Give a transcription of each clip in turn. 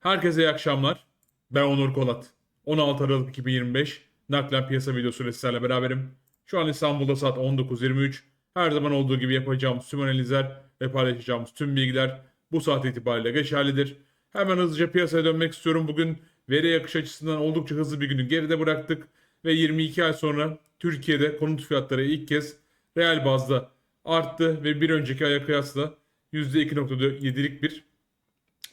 Herkese iyi akşamlar. Ben Onur Kolat. 16 Aralık 2025 naklen piyasa videosuyla sizlerle beraberim. Şu an İstanbul'da saat 19.23. Her zaman olduğu gibi yapacağımız tüm analizler ve paylaşacağımız tüm bilgiler bu saat itibariyle geçerlidir. Hemen hızlıca piyasaya dönmek istiyorum. Bugün veri akış açısından oldukça hızlı bir günü geride bıraktık. Ve 22 ay sonra Türkiye'de konut fiyatları ilk kez reel bazda arttı ve bir önceki aya kıyasla %2.7'lik bir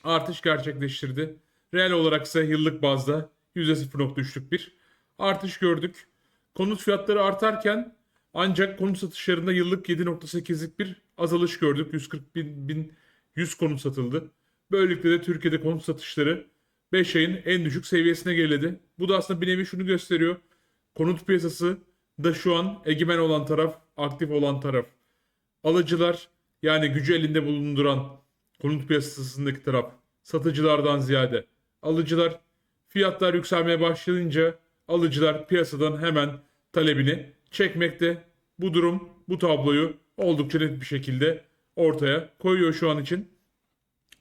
artış gerçekleştirdi. Reel olarak ise yıllık bazda %0.3'lük bir artış gördük. Konut fiyatları artarken ancak konut satışlarında yıllık 7.8'lik bir azalış gördük. 140 bin, bin 100 konut satıldı. Böylelikle de Türkiye'de konut satışları 5 ayın en düşük seviyesine geriledi. Bu da aslında bir nevi şunu gösteriyor. Konut piyasası da şu an egemen olan taraf, aktif olan taraf. Alıcılar yani gücü elinde bulunduran konut piyasasındaki taraf satıcılardan ziyade alıcılar fiyatlar yükselmeye başlayınca alıcılar piyasadan hemen talebini çekmekte. Bu durum bu tabloyu oldukça net bir şekilde ortaya koyuyor şu an için.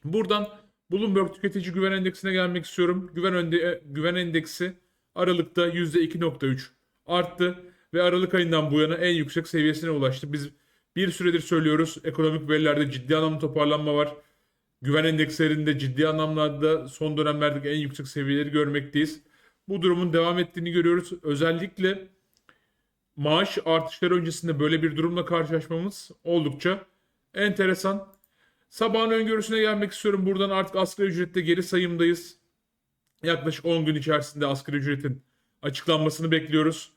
Buradan Bloomberg Tüketici Güven Endeksine gelmek istiyorum. Güven, önde, güven endeksi Aralık'ta %2.3 arttı ve Aralık ayından bu yana en yüksek seviyesine ulaştı. Biz bir süredir söylüyoruz ekonomik verilerde ciddi anlamda toparlanma var. Güven endekslerinde ciddi anlamda son dönemlerdeki en yüksek seviyeleri görmekteyiz. Bu durumun devam ettiğini görüyoruz. Özellikle maaş artışları öncesinde böyle bir durumla karşılaşmamız oldukça enteresan. Sabahın öngörüsüne gelmek istiyorum. Buradan artık asgari ücrette geri sayımdayız. Yaklaşık 10 gün içerisinde asgari ücretin açıklanmasını bekliyoruz.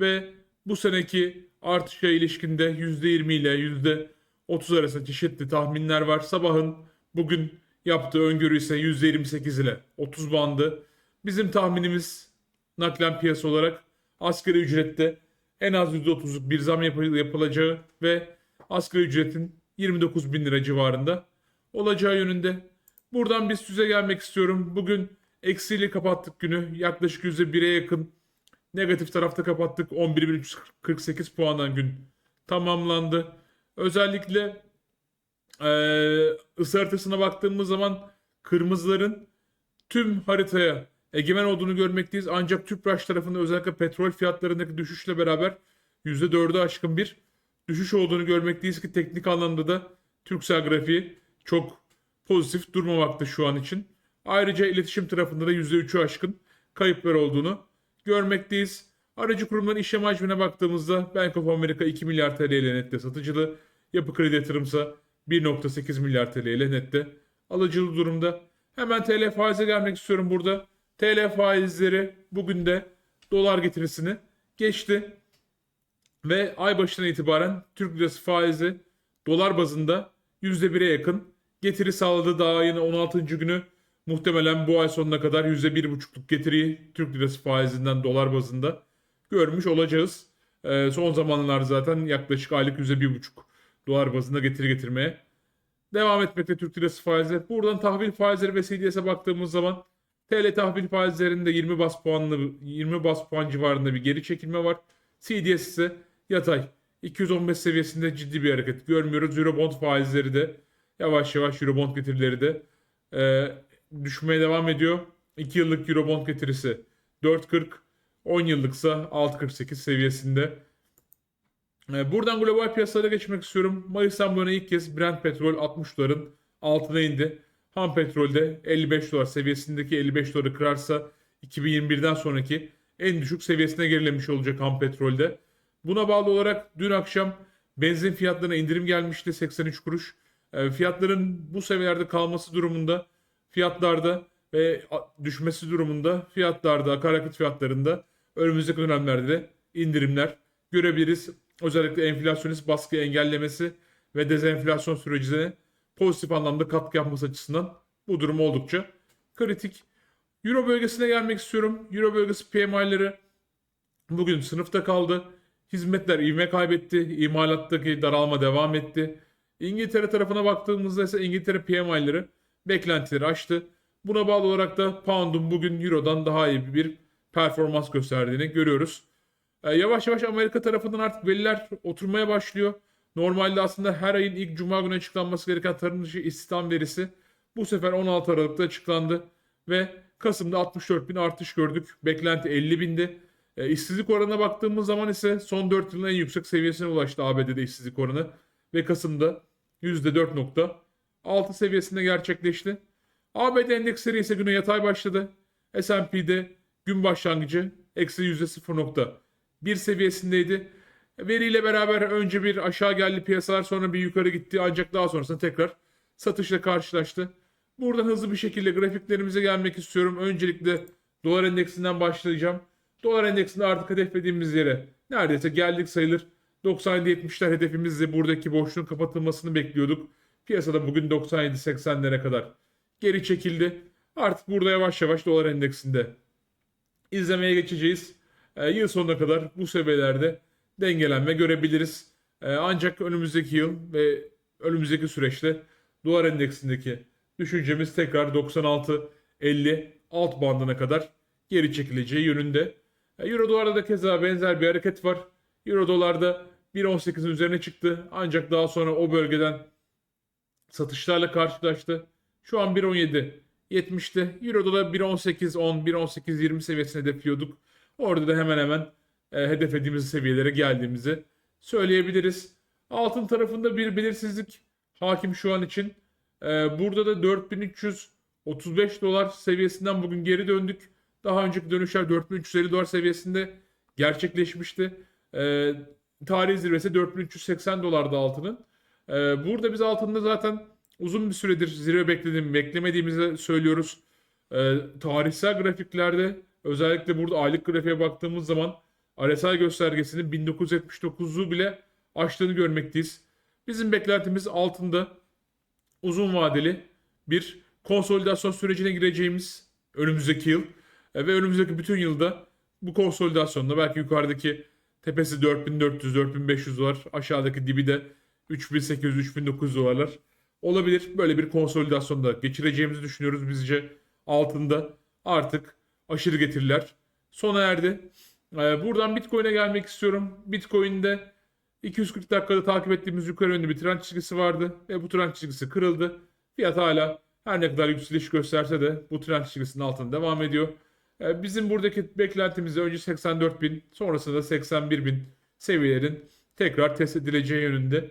Ve bu seneki artışa ilişkinde %20 ile %30 arasında çeşitli tahminler var. Sabahın bugün yaptığı öngörü ise %28 ile 30 bandı. Bizim tahminimiz naklen piyasa olarak asgari ücrette en az %30'luk bir zam yapı- yapılacağı ve asgari ücretin 29 bin lira civarında olacağı yönünde. Buradan bir süze gelmek istiyorum. Bugün eksiyle kapattık günü. Yaklaşık %1'e yakın negatif tarafta kapattık. 11.348 puandan gün tamamlandı. Özellikle eee ısı haritasına baktığımız zaman kırmızıların tüm haritaya egemen olduğunu görmekteyiz. Ancak Tüpraş tarafında özellikle petrol fiyatlarındaki düşüşle beraber %4'ü aşkın bir düşüş olduğunu görmekteyiz ki teknik anlamda da Türksel grafiği çok pozitif durmamakta şu an için. Ayrıca iletişim tarafında da %3'ü aşkın kayıplar olduğunu görmekteyiz. Aracı kurumların işlem hacmine baktığımızda Bank of America 2 milyar TL ile nette satıcılı, Yapı Kredi Yatırımsa 1.8 milyar TL ile nette alıcılı durumda. Hemen TL faize gelmek istiyorum burada. TL faizleri bugün de dolar getirisini geçti. Ve ay başından itibaren Türk lirası faizi dolar bazında %1'e yakın getiri sağladı. Daha yine 16. günü muhtemelen bu ay sonuna kadar %1,5'luk getiriyi Türk lirası faizinden dolar bazında görmüş olacağız. Ee, son zamanlar zaten yaklaşık aylık %1,5 dolar bazında getiri getirmeye devam etmekte Türk lirası faizi. Buradan tahvil faizleri ve CDS'e baktığımız zaman TL tahvil faizlerinde 20 bas puanlı 20 bas puan civarında bir geri çekilme var. CDS ise yatay. 215 seviyesinde ciddi bir hareket görmüyoruz. Eurobond faizleri de yavaş yavaş Eurobond getirileri de e, düşmeye devam ediyor. 2 yıllık Eurobond getirisi 4.40, 10 yıllıksa 6.48 seviyesinde. E, buradan global piyasalara geçmek istiyorum. Mayıs'tan bu yana ilk kez Brent petrol 60 doların altına indi. Ham petrolde 55 dolar seviyesindeki 55 doları kırarsa 2021'den sonraki en düşük seviyesine gerilemiş olacak ham petrolde. Buna bağlı olarak dün akşam benzin fiyatlarına indirim gelmişti 83 kuruş. E, fiyatların bu seviyelerde kalması durumunda fiyatlarda ve düşmesi durumunda fiyatlarda, akaryakıt fiyatlarında önümüzdeki dönemlerde de indirimler görebiliriz. Özellikle enflasyonist baskı engellemesi ve dezenflasyon sürecine pozitif anlamda katkı yapması açısından bu durum oldukça kritik. Euro bölgesine gelmek istiyorum. Euro bölgesi PMI'leri bugün sınıfta kaldı. Hizmetler ivme kaybetti. İmalattaki daralma devam etti. İngiltere tarafına baktığımızda ise İngiltere PMI'leri beklentileri aştı. Buna bağlı olarak da pound'un bugün Euro'dan daha iyi bir performans gösterdiğini görüyoruz. E, yavaş yavaş Amerika tarafından artık veriler oturmaya başlıyor. Normalde aslında her ayın ilk cuma günü açıklanması gereken tarım dışı istihdam verisi bu sefer 16 Aralık'ta açıklandı. ve Kasım'da 64 bin artış gördük. Beklenti 50 bindi. E, işsizlik oranına baktığımız zaman ise son 4 yılın en yüksek seviyesine ulaştı ABD'de işsizlik oranı ve Kasım'da %4.6 seviyesinde gerçekleşti. ABD endeksleri ise güne yatay başladı. S&P'de gün başlangıcı eksi %0.1 seviyesindeydi. Veriyle beraber önce bir aşağı geldi piyasalar sonra bir yukarı gitti ancak daha sonrasında tekrar satışla karşılaştı. Buradan hızlı bir şekilde grafiklerimize gelmek istiyorum. Öncelikle dolar endeksinden başlayacağım. Dolar endeksinde artık hedeflediğimiz yere neredeyse geldik sayılır. 97-70'ler hedefimizle buradaki boşluğun kapatılmasını bekliyorduk. Piyasada bugün 97-80'lere kadar geri çekildi. Artık burada yavaş yavaş dolar endeksinde izlemeye geçeceğiz. Ee, yıl sonuna kadar bu seviyelerde dengelenme görebiliriz. Ee, ancak önümüzdeki yıl ve önümüzdeki süreçte dolar endeksindeki düşüncemiz tekrar 96-50 alt bandına kadar geri çekileceği yönünde. Ee, Euro dolarda da keza benzer bir hareket var. Euro dolarda 1.18'in üzerine çıktı ancak daha sonra o bölgeden satışlarla karşılaştı. Şu an 1.17 70'te. Euro'da da 1.18 10, 1.18 20 seviyesine hedefliyorduk. Orada da hemen hemen e, hedeflediğimiz seviyelere geldiğimizi söyleyebiliriz. Altın tarafında bir belirsizlik hakim şu an için. E, burada da 4335 dolar seviyesinden bugün geri döndük. Daha önceki dönüşler 4350 dolar seviyesinde gerçekleşmişti. E, tarih zirvesi 4380 dolardı altının. E, burada biz altında zaten uzun bir süredir zirve beklediğim, beklemediğimizi söylüyoruz. E, tarihsel grafiklerde özellikle burada aylık grafiğe baktığımız zaman RSI göstergesinin 1979'u bile aştığını görmekteyiz. Bizim beklentimiz altında uzun vadeli bir konsolidasyon sürecine gireceğimiz önümüzdeki yıl E, ve önümüzdeki bütün yılda bu konsolidasyonda belki yukarıdaki tepesi 4400-4500 dolar aşağıdaki dibi de 3800-3900 dolarlar olabilir. Böyle bir konsolidasyonda geçireceğimizi düşünüyoruz bizce altında artık aşırı getiriler sona erdi. Ee, buradan Bitcoin'e gelmek istiyorum. Bitcoin'de 240 dakikada takip ettiğimiz yukarı yönlü bir trend çizgisi vardı ve bu trend çizgisi kırıldı. Fiyat hala her ne kadar yükseliş gösterse de bu trend çizgisinin altında devam ediyor. Ee, bizim buradaki beklentimiz önce 84 bin sonrasında 81 bin seviyelerin tekrar test edileceği yönünde.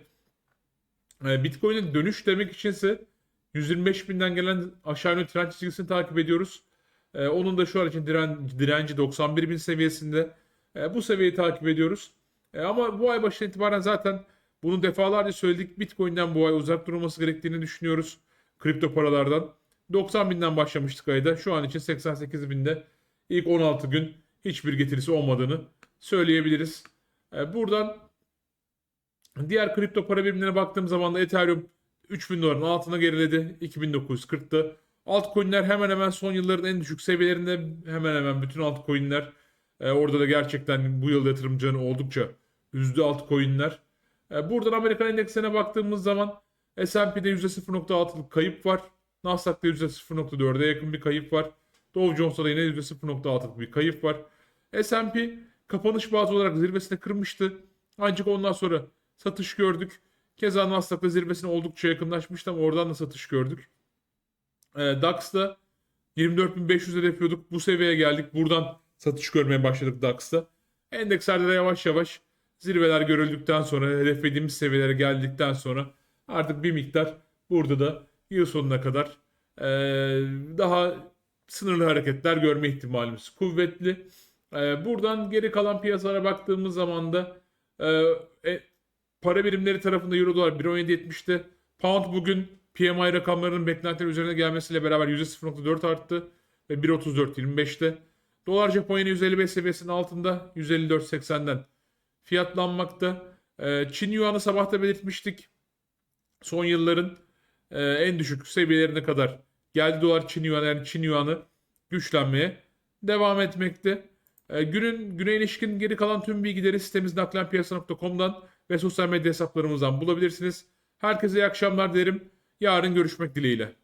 Ee, Bitcoin'in dönüş demek içinse 125 binden gelen aşağı yönlü trend çizgisini takip ediyoruz. Ee, onun da şu an için diren, direnci 91 bin seviyesinde. Ee, bu seviyeyi takip ediyoruz. Ee, ama bu ay başından itibaren zaten bunu defalarca söyledik. Bitcoin'den bu ay uzak durulması gerektiğini düşünüyoruz. Kripto paralardan. 90 binden başlamıştık ayda. Şu an için 88 binde ilk 16 gün hiçbir getirisi olmadığını söyleyebiliriz. Ee, buradan diğer kripto para birimlerine baktığım zaman da Ethereum 3000 doların altına geriledi. 2940'ta. Altcoin'ler hemen hemen son yılların en düşük seviyelerinde hemen hemen bütün altcoin'ler e, orada da gerçekten bu yıl yatırımcının oldukça üzdü altcoin'ler. E, buradan Amerikan endeksine baktığımız zaman S&P'de %0.6'lık kayıp var. Nasdaq'ta %0.4'e yakın bir kayıp var. Dow Jones'ta yine %0.6'lık bir kayıp var. S&P kapanış bazı olarak zirvesine kırmıştı. Ancak ondan sonra satış gördük. Keza Nasdaq'ta zirvesine oldukça yakınlaşmıştı ama oradan da satış gördük. E, DAX'ta 24.500 hedefliyorduk. Bu seviyeye geldik. Buradan satış görmeye başladık DAX'ta. Endekslerde de yavaş yavaş zirveler görüldükten sonra hedeflediğimiz seviyelere geldikten sonra artık bir miktar burada da yıl sonuna kadar e, daha sınırlı hareketler görme ihtimalimiz kuvvetli. E, buradan geri kalan piyasalara baktığımız zaman da e, e, para birimleri tarafında Euro dolar 1.17.70'te. Pound bugün PMI rakamlarının beklentiler üzerine gelmesiyle beraber %0.4 arttı ve 1.34.25'te. Dolar Japonya 155 seviyesinin altında 154.80'den fiyatlanmakta. Ee, Çin Yuan'ı sabahta belirtmiştik. Son yılların e, en düşük seviyelerine kadar geldi dolar Çin Yuan yani Çin Yuan'ı güçlenmeye devam etmekte. Ee, günün güne ilişkin geri kalan tüm bilgileri sitemiz naklenpiyasa.com'dan ve sosyal medya hesaplarımızdan bulabilirsiniz. Herkese iyi akşamlar derim. Yarın görüşmek dileğiyle.